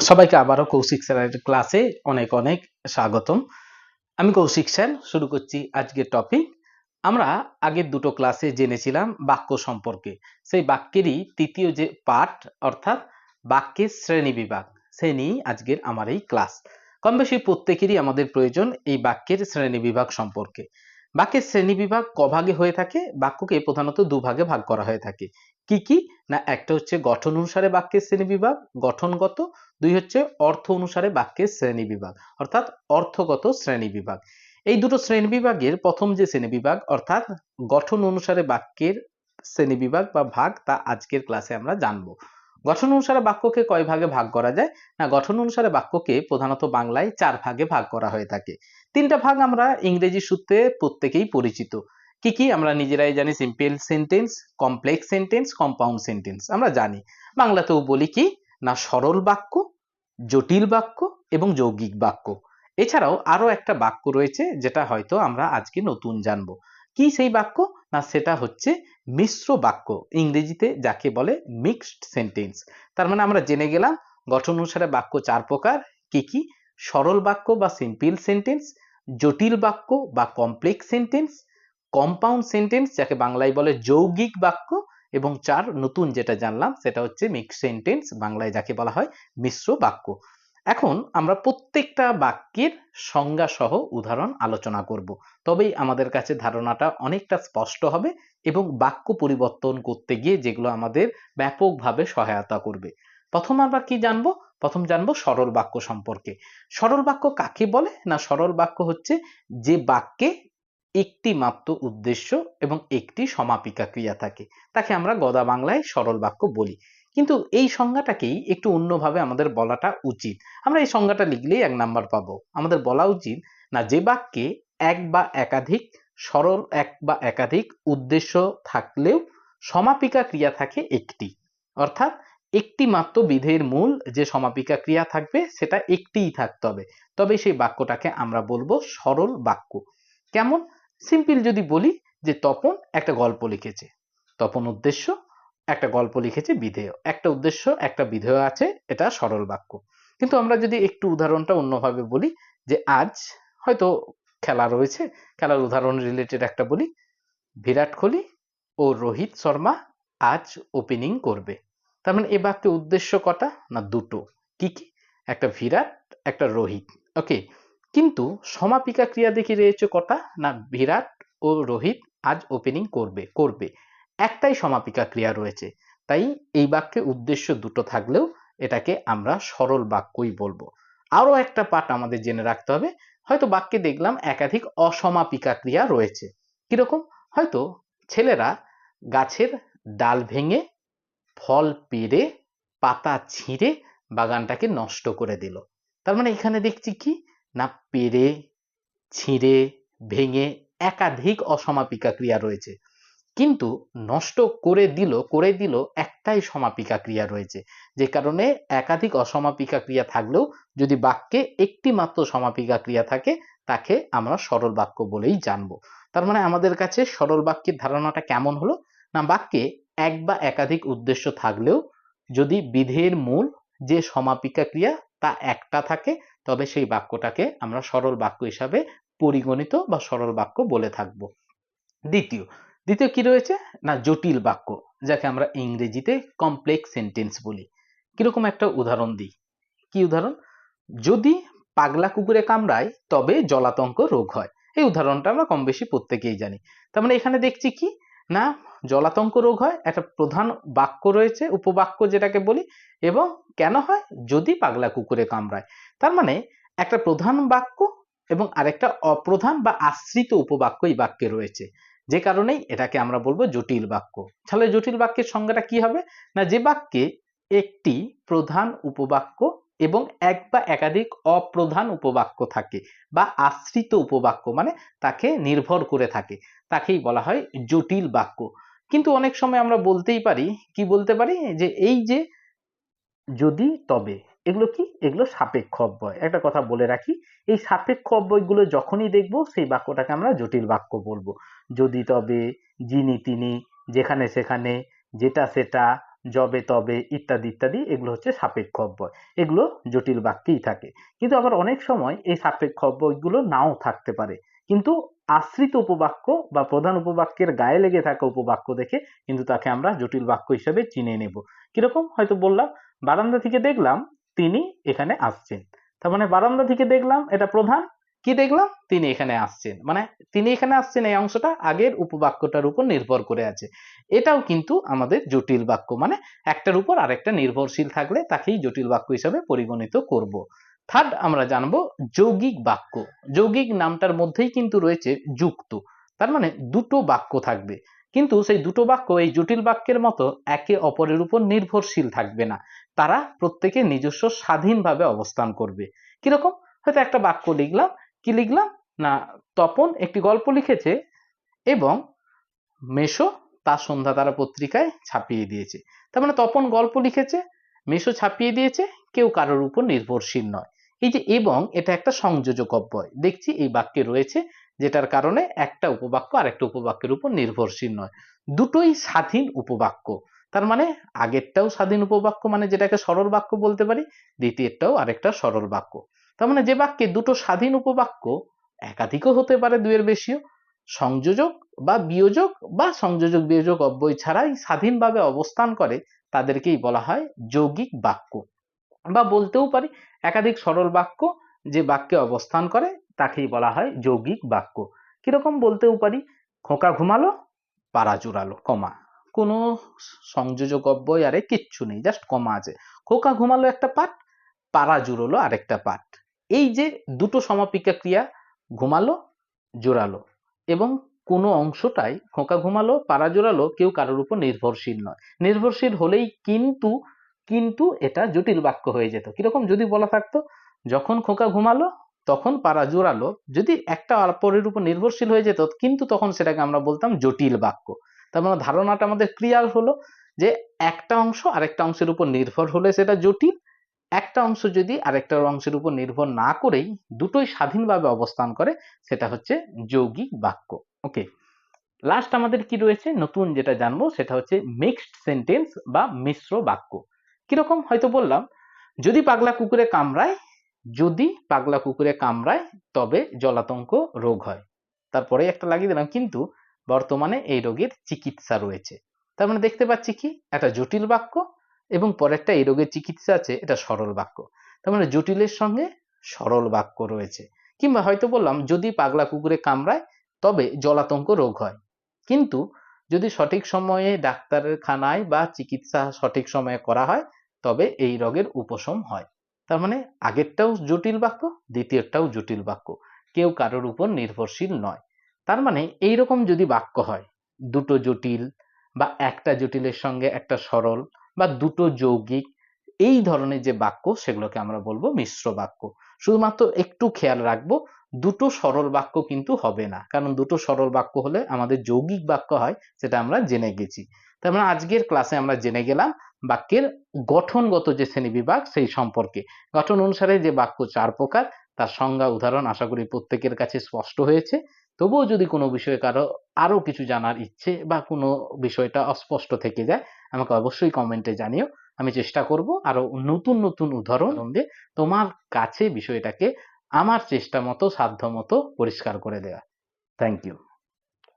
সবাইকে আবারও কৌশিক স্যারের ক্লাসে অনেক অনেক স্বাগতম। আমি কৌশিক স্যার, শুরু করছি আজকের টপিক। আমরা আগের দুটো ক্লাসে জেনেছিলাম বাক্য সম্পর্কে। সেই বাক্যেরই তৃতীয় যে পার্ট অর্থাৎ বাক্যের শ্রেণি বিভাগ, সে নিয়েই আজকের আমার এই ক্লাস। কম বেশি প্রত্যেকেরই আমাদের প্রয়োজন এই বাক্যের শ্রেণি বিভাগ সম্পর্কে। বাক্যের শ্রেণি বিভাগ কভাগে হয়ে থাকে, বাক্যকে প্রধানত দুভাগে ভাগ করা হয়ে থাকে। কি কি? না, একটা হচ্ছে গঠন অনুসারে বাক্যের শ্রেণি বিভাগ, গঠনগত। দুই হচ্ছে অর্থ অনুসারে বাক্যের শ্রেণি বিভাগ, অর্থাৎ অর্থগত শ্রেণি বিভাগ। এই দুটো শ্রেণি বিভাগের প্রথম যে শ্রেণি বিভাগ, অর্থাৎ গঠন অনুসারে বাক্যের শ্রেণি বিভাগ বা ভাগ, তা আজকের ক্লাসে আমরা জানব। গঠন অনুসারে বাক্যকে কয় ভাগে ভাগ করা যায়? না, গঠন অনুসারে বাক্যকে প্রধানত বাংলায় চার ভাগে ভাগ করা হয়ে থাকে। তিনটা ভাগ আমরা ইংরেজি সূত্রে প্রত্যেকেই পরিচিত। কি কি? আমরা নিজেরাই জানি simple sentence complex sentence compound sentence আমরা জানি। বাংলাতেও বলি কি? না, সরল বাক্য, জটিল বাক্য এবং যৌগিক বাক্য। এছাড়াও আরও একটা বাক্য রয়েছে, যেটা হয়তো আমরা আজকে নতুন জানব। কি সেই বাক্য? না সেটা হচ্ছে মিশ্র বাক্য, ইংরেজিতে যাকে বলে মিক্সড সেন্টেন্স তার মানে আমরা জেনে গেলাম গঠন অনুসারে বাক্য চার প্রকার, কি কি? সরল বাক্য বা সিম্পল সেন্টেন্স জটিল বাক্য বা কমপ্লেক্স সেন্টেন্স কম্পাউন্ড সেন্টেন্স যাকে বাংলায় বলে যৌগিক বাক্য, এবং চার নতুন যেটা জানলাম সেটা হচ্ছে মিক্স সেন্টেন্স বাংলায় যাকে বলা হয় মিশ্র বাক্য। এখন আমরা প্রত্যেকটা বাক্যের সংজ্ঞা সহ উদাহরণ আলোচনা করব। তবেই আমাদের কাছে ধারণাটা অনেকটা স্পষ্ট হবে এবং বাক্য পরিবর্তন করতে গিয়ে যেগুলো আমাদের ব্যাপকভাবে সহায়তা করবে। প্রথম আমরা কি জানব? প্রথম জানব সরল বাক্য সম্পর্কে। সরল বাক্য কাকে বলে? না, সরল বাক্য হচ্ছে যে বাক্যে একটি মাত্র উদ্দেশ্য এবং একটি সমাপিকা ক্রিয়া থাকে। তাকে আমরা গদা বাংলায় সরল বাক্য বলি। কিন্তু এই সংজ্ঞাটাকেই একটু অন্যভাবে আমাদের বলাটা উচিত। আমরা এই সংজ্ঞাটা লিখলেই এক নাম্বার পাবো। আমাদের বলা উচিত, না যে বাক্যে এক বা একাধিক সরল, এক বা একাধিক উদ্দেশ্য থাকলেও সমাপিকা ক্রিয়া থাকে একটি। অর্থাৎ একটি মাত্র বিধের মূল যে সমাপিকা ক্রিয়া থাকবে, সেটা একটিই থাকতে হবে। তবে সেই বাক্যটাকে আমরা বলব সরল বাক্য। কেমন? সিম্পল যদি বলি যে তপন একটা গল্প লিখেছে। তপন উদ্দেশ্য একটা গল্প লিখেছে, বিধেয়। একটা উদ্দেশ্য, একটা বিধেয় আছে, এটা সরল বাক্য। কিন্তু আমরা যদি একটু উদাহরণটা অন্যভাবে বলি, যে আজ হয়তো খেলা রয়েছে, খেলার উদাহরণ রিলেটেড একটা বলি, বিরাট কোহলি ও রোহিত শর্মা আজ ওপেনিং করবে। তার মানে এ বাক্যে উদ্দেশ্য কটা না দুটো? কি কি? একটা বিরাট, একটা রোহিত। ওকে কিন্তু সমাপিকা ক্রিয়া দেখি রয়েছে কটা? না বিরাট ও রোহিত আজ ওপেনিং করবে করবে। একটাই সমাপিকা ক্রিয়া রয়েছে। তাই এই বাক্যে উদ্দেশ্য দুটো থাকলেও এটাকে আমরা সরল বাক্যই বলব। আরও একটা পাঠ আমাদের জেনে রাখতে হবে, হয়তো বাক্যে দেখলাম একাধিক অসমাপিকা ক্রিয়া রয়েছে। কীরকম? হয়তো ছেলেরা গাছের ডাল ভেঙে ফল পেরে পাতা ছিঁড়ে বাগানটাকে নষ্ট করে দিল। তার মানে এখানে দেখছি কি? না পেরে ছিঁড়ে, ভেঙে একাধিক অসমাপিকা ক্রিয়া রয়েছে। কিন্তু নষ্ট করে দিল করে দিল একটাই সমাপিকা ক্রিয়া রয়েছে। যে কারণে একাধিক অসমাপিকা ক্রিয়া থাকলেও যদি বাক্যে একটি মাত্র সমাপিকা ক্রিয়া থাকে, তাকে আমরা সরল বাক্য বলেই জানব। তার মানে আমাদের কাছে সরল বাক্যের ধারণাটা কেমন হলো? না, বাক্যে এক বা একাধিক উদ্দেশ্য থাকলেও যদি বিধের মূল যে সমাপিকা ক্রিয়া তা একটা থাকে, তবে সেই বাক্যটাকে আমরা সরল বাক্য হিসাবে পরিগণিত বা সরল বাক্য বলে থাকব। দ্বিতীয় দ্বিতীয় কি রয়েছে? না, জটিল বাক্য, যাকে আমরা ইংরেজিতে কমপ্লেক্স সেন্টেন্স বলি। কীরকম একটা উদাহরণ দিই? কি উদাহরণ? যদি পাগলা কুকুরে কামড়ায়, তবে জলাতঙ্ক রোগ হয়। এই উদাহরণটা আমরা কম বেশি প্রত্যেকেই জানি। তার মানে এখানে দেখছি কি? না, জলাতঙ্ক রোগ হয়, একটা প্রধান বাক্য রয়েছে, উপবাক্য যেটাকে বলি, এবং কেন হয়? যদি পাগলা কুকুরে কামড়ায়। তার মানে একটা প্রধান বাক্য এবং আরেকটা অপ্রধান বা আশ্রিত উপবাক্য এই বাক্যে রয়েছে। যে কারণেই এটাকে আমরা বলব জটিল বাক্য। তাহলে জটিল বাক্যের সংজ্ঞাটা কি হবে? না, যে বাক্যে একটি প্রধান উপবাক্য এবং এক বা একাধিক অপ্রধান উপবাক্য থাকে বা আশ্রিত উপবাক্য মানে তাকে নির্ভর করে থাকে, তাকেই বলা হয় জটিল বাক্য। কিন্তু অনেক সময় আমরা বলতেই পারি, কি বলতে পারি? যে এই যে যদি, তবে এগুলো কি? এগুলো সাপেক্ষ অব্যয়। একটা কথা বলে রাখি, এই সাপেক্ষ অব্যয়গুলো যখনই দেখব, সেই বাক্যটাকে আমরা জটিল বাক্য বলব। যদি তবে যিনি তিনি, যেখানে সেখানে, যেটা সেটা, যবে তবে, ইত্যাদি ইত্যাদি, এগুলো হচ্ছে সাপেক্ষ অব্যয়। এগুলো জটিল বাক্যেই থাকে। কিন্তু আবার অনেক সময় এই সাপেক্ষ অব্যয়গুলো নাও থাকতে পারে। কিন্তু আশ্রিত উপবাক্য বা প্রধান উপবাক্যের গায়ে লেগে থাকা উপবাক্য দেখে কিন্তু তাকে আমরা জটিল বাক্য হিসেবে চিনে নেব। কীরকম? হয়তো বললাম, বারান্দা থেকে দেখলাম তিনি এখানে আসছেন। তার মানে বারান্দা থেকে দেখলাম এটা প্রধান, কি দেখলাম? তিনি এখানে আসছেন। মানে তিনি এখানে আসছেন এই অংশটা আগের উপবাক্যটার উপর নির্ভর করে আছে। এটাও কিন্তু আমাদের জটিল বাক্য। মানে একটার উপর আরেকটা নির্ভরশীল থাকলে তাকেই জটিল বাক্য হিসাবে পরিগণিত করব। থার্ড আমরা জানব যৌগিক বাক্য। যৌগিক নামটার মধ্যেই কিন্তু রয়েছে যুক্ত। তার মানে দুটো বাক্য থাকবে। কিন্তু সেই দুটো বাক্য এই জটিল বাক্যের মতো একে অপরের উপর নির্ভরশীল থাকবে না। তারা প্রত্যেকে নিজস্ব স্বাধীনভাবে অবস্থান করবে। কীরকম? হয়তো একটা বাক্য লিখলাম, কি লিখলাম? না, তপন একটি গল্প লিখেছে এবং মেশো তার সন্ধ্যা তারা পত্রিকায় ছাপিয়ে দিয়েছে। তার মানে তপন গল্প লিখেছে মেশো ছাপিয়ে দিয়েছে, কেউ কারোর উপর নির্ভরশীল নয়। এই যে এবং, এটা একটা সংযোজক অব্যয় দেখছি এই বাক্যে রয়েছে, যেটার কারণে একটা উপবাক্য আর একটা উপবাক্যের উপর নির্ভরশীল নয়। দুটোই স্বাধীন উপবাক্য। তার মানে আগেরটাও স্বাধীন উপবাক্য মানে যেটাকে সরল বাক্য বলতে পারি, দ্বিতীয়টাও আরেকটা সরল বাক্য। তার মানে যে বাক্যে দুটো স্বাধীন উপবাক্য একাধিকও হতে পারে দুয়ের বেশিও, সংযোজক বা বিয়োজক বা সংযোজক বিয়োজক অব্যয় ছাড়াই স্বাধীনভাবে অবস্থান করে তাদেরকেই বলা হয় যৌগিক বাক্য। বা বলতেও পারি একাধিক সরল বাক্য যে বাক্যে অবস্থান করে তাকেই বলা হয় যৌগিক বাক্য। কীরকম বলতেও পারি? খোকা ঘুমালো পাড়া জুড়ালো, কমা। কোনো সংযোজক অব্যয় আরে কিচ্ছু নেই জাস্ট কমা আছে। খোকা ঘুমালো একটা পাঠ, পাড়া জুড়লো আরেকটা পাঠ। এই যে দুটো সমাপিকা ক্রিয়া, ঘুমালো জোরালো এবং কোনো অংশটাই খোকা ঘুমালো, পাড়া জোরালো কেউ কারোর উপর নির্ভরশীল নয়। নির্ভরশীল হলেই কিন্তু কিন্তু এটা জটিল বাক্য হয়ে যেত। কীরকম যদি বলা থাকতো, যখন খোকা ঘুমালো, তখন পাড়া জোরালো যদি একটা অপরের উপর নির্ভরশীল হয়ে যেত, কিন্তু তখন সেটাকে আমরা বলতাম জটিল বাক্য। তার মানে ধারণাটা আমাদের ক্লিয়ার হলো যে একটা অংশ আরেকটা অংশের উপর নির্ভর হলে সেটা জটিল। একটা অংশ যদি আরেকটা অংশের উপর নির্ভর না করেই দুটোই স্বাধীনভাবে অবস্থান করে, সেটা হচ্ছে যৌগিক বাক্য। ওকে লাস্ট আমাদের কি রয়েছে? নতুন যেটা জানব সেটা হচ্ছে মিক্সড সেন্টেন্স বা মিশ্র বাক্য। কীরকম? হয়তো বললাম, যদি পাগলা কুকুরে কামড়ায়, যদি পাগলা কুকুরে কামড়ায়, তবে জলাতঙ্ক রোগ হয়। তারপরে একটা লাগিয়ে দিলাম, কিন্তু বর্তমানে এই রোগের চিকিৎসা রয়েছে। তার মানে দেখতে পাচ্ছি কি? একটা জটিল বাক্য এবং পরেরটা এই রোগের চিকিৎসা আছে, এটা সরল বাক্য। তার মানে জটিলের সঙ্গে সরল বাক্য রয়েছে। কিংবা হয়তো বললাম, যদি পাগলা কুকুরে কামড়ায়, তবে জলাতঙ্ক রোগ হয়। কিন্তু যদি সঠিক সময়ে ডাক্তারের খানায় বা চিকিৎসা সঠিক সময়ে করা হয়, তবে এই রোগের উপশম হয়। তার মানে আগেরটাও জটিল বাক্য, দ্বিতীয়টাও জটিল বাক্য। কেউ কারোর উপর নির্ভরশীল নয়। তার মানে এই রকম যদি বাক্য হয়, দুটো জটিল বা একটা জটিলের সঙ্গে একটা সরল বা দুটো যৌগিক, এই ধরনের যে বাক্য সেগুলোকে আমরা বলব মিশ্র বাক্য। শুধুমাত্র একটু খেয়াল রাখব, দুটো সরল বাক্য কিন্তু হবে না। কারণ দুটো সরল বাক্য হলে আমাদের যৌগিক বাক্য হয়, সেটা আমরা জেনে গেছি। তার মানে আজকের ক্লাসে আমরা জেনে গেলাম বাক্যের গঠনগত যে শ্রেণি বিভাগ সেই সম্পর্কে। গঠন অনুসারে যে বাক্য চার প্রকার, তার সংজ্ঞা, উদাহরণ আশা করি প্রত্যেকের কাছে স্পষ্ট হয়েছে। তবুও যদি কোনো বিষয়ে কারও আরও কিছু জানার ইচ্ছে বা কোনো বিষয়টা অস্পষ্ট থেকে যায়, আমাকে অবশ্যই কমেন্টে জানিও। আমি চেষ্টা করব আরও নতুন নতুন উদাহরণ দিয়ে তোমার কাছে বিষয়টাকে আমার চেষ্টা মতো, সাধ্য মতো পরিষ্কার করে দেওয়া। Thank you